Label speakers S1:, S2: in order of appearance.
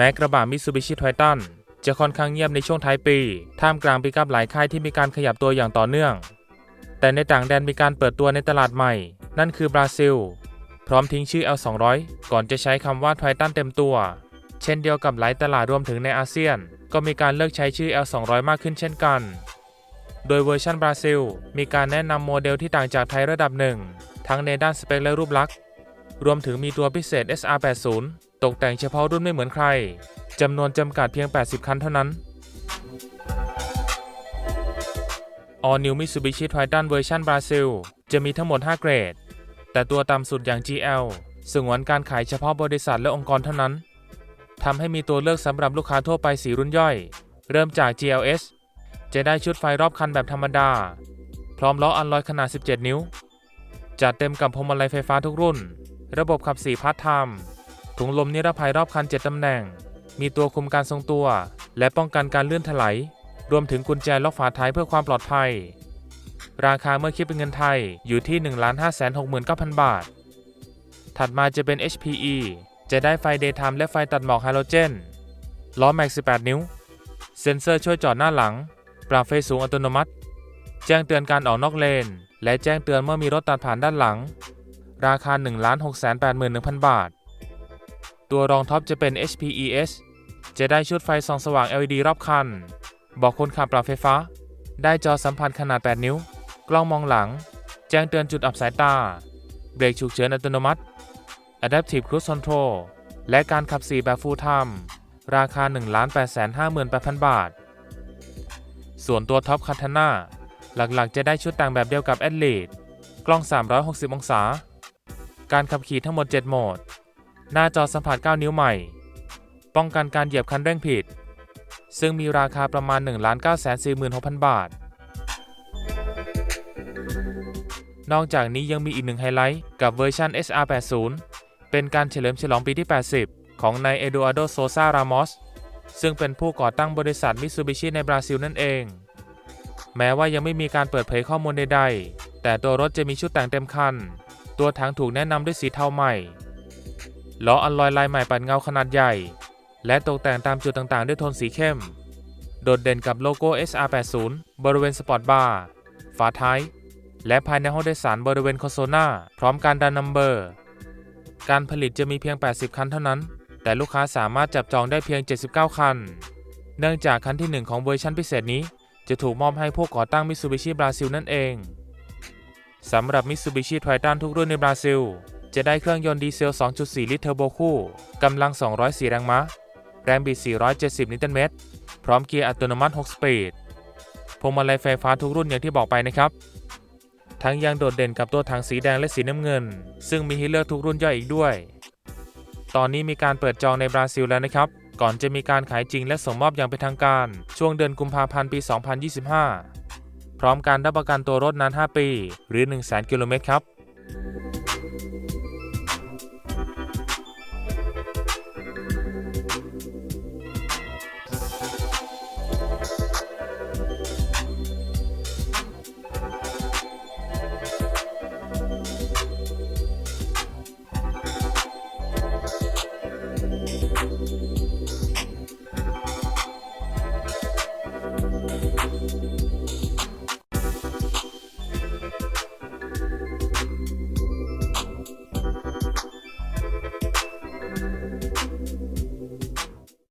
S1: แม้กระบะมิ t ซูบิชิไททันจะค่อนข้างเงียบในช่วงท้ายปี ท่ามกลางปิกัพหลายค่ายที่มีการขยับตัวอย่างต่อเนื่อง แต่ในต่างแดนมีการเปิดตัวในตลาดใหม่ นั่นคือบราซิล พร้อมทิ้งชื่อ L200 ก่อนจะใช้คำว่าไททันเต็มตัว เช่นเดียวกับหลายตลาดรวมถึงในอาเซียน ก็มีการเลิกใช้ชื่อ L200 มากขึ้นเช่นกัน โดยเวอร์ชันบราซิล มีการแนะนำโมเดลที่ต่างจากไทยระดับหนึ่ง ทั้งในด้านสเปคและรูปลักษณ์ รวมถึงมีตัวพิเศษ SR80 ตกแต่งเฉพาะรุ่นไม่เหมือนใคร จำนวนจำกัดเพียง 80 คันเท่านั้น All New Mitsubishi Triton เวอร์ชันบราซิลจะมีทั้งหมด 5 เกรด แต่ตัวต่ำสุดอย่าง GL สงวนการขายเฉพาะบริษัทและองค์กรเท่านั้น ทำให้มีตัวเลือกสำหรับลูกค้าทั่วไป4รุ่นย่อย เริ่มจาก GLS จะได้ชุดไฟรอบคันแบบธรรมดา พร้อมล้ออันลอยขนาด 17 นิ้ว จัดเต็มกับพวงมาลัยไฟฟ้าทุกรุ่น ระบบขับ4พาร์ทไทม์ถุงลมนิรภัยรอบคัน 7 ตำแหน่ง มีตัวคุมการทรงตัว และป้องกันการเลื่อนถลายรวมถึงกุญแจล็อกฝาท้ายเพื่อความปลอดภัย ราคาเมื่อคิดเป็นเงินไทยอยู่ที่ 1,569,000 บาท ถัดมาจะเป็น HPE จะได้ไฟ Daytime และไฟตัดหมอกไฮโดรเจน ล้อแม็ก 18 นิ้ว เซ็นเซอร์ช่วยจอดหน้าหลัง ปรับไฟสูงอัตโนมัติ แจ้งเตือนการออกนอกเลน และแจ้งเตือนเมื่อมีรถตัดผ่านด้านหลัง ราคา 1,681,000 บาท ตัวรองท็อปจะเป็น HPES จะได้ชุดไฟส่องสว่าง LED รอบคัน บอกคนขับปรับไฟฟ้า ได้จอสัมผัสขนาด 8 นิ้ว กล้องมองหลัง แจ้งเตือนจุดอับสายตา เบรกฉุกเฉินอัตโนมัติ Adaptive Cruise Control และการขับ4แบบ Full Time ราคา 1,858,000 บาท ส่วนตัวท็อปคาทนาหลักๆ จะได้ชุดแต่งแบบเดียวกับ a d l e t กล้อง 360 องศา การขับขี่ทั้งหมด 7 โหมด หน้าจอสัมผัส 9 นิ้วใหม่ ป้องกันการเหยียบคันเร่งผิด ซึ่งมีราคาประมาณ 1,946,000 บาท นอกจากนี้ยังมีอีกหนึ่งไฮไลท์ กับเวอร์ชัน SR80 เป็นการเฉลิมฉลองปีที่ 80 ของนายเอโดอาโดโซซารามอสซึ่งเป็นผู้ก่อตั้งบริษัทมิ t ซูบิชิในบราซิลนั่นเอง แม้ว่ายังไม่มีการเปิดเผยข้อมูลใดๆ แต่ตัวรถจะมีชุดแต่งเต็มคัน ตัวถังถูกแนะนำด้วยสีเทาใหม่ ล้ออัลลอยลายใหม่ปัดเงาขนาดใหญ่ และตกแต่งตามจุดต่างๆ ด้วยโทนสีเข้ม โดดเด่นกับโลโก้ SR80 บริเวณสปอร์ตบาร์ ฝาท้าย และภายในห้องโดยสารบริเวณคอนโซลหน้า พร้อมการดันนัมเบอร์ การผลิตจะมีเพียง 80 คันเท่านั้น แต่ลูกค้าสามารถจับจองได้เพียง 79 คัน เนื่องจากคันที่ 1 ของเวอร์ชันพิเศษนี้จะถูกมอบให้ผู้ก่อตั้งมิ t ซูบิชิบราซิลนั่นเอง สำหรับมิ t ซูบิชิไททันทุกรุ่นในบราซิล จะได้เครื่องยนต์ดีเซล 2.4 ลิตรเทอร์โบคู่ กำลัง 204 แรงม้า แรงบิด 470 นิวตันเมตร พร้อมเกียร์อัตโนมัติ 6 สปีด พวงมาลัยไฟฟ้าทุกรุ่นอย่างที่บอกไปนะครับ ทั้งยังโดดเด่นกับตัวถังสีแดงและสีน้ำเงิน ซึ่งมีให้เลือกทุกรุ่นย่อยอีกด้วย ตอนนี้มีการเปิดจองในบราซิลแล้วนะครับ ก่อนจะมีการขายจริงและส่งมอบอย่างเป็นทางการ ช่วงเดือนกุมภาพันธ์ปี 2025 พร้อมการรับประกันตัวรถนาน 5 ปี หรือ 1 0 0 0 0 0 กิโลเมตรครับ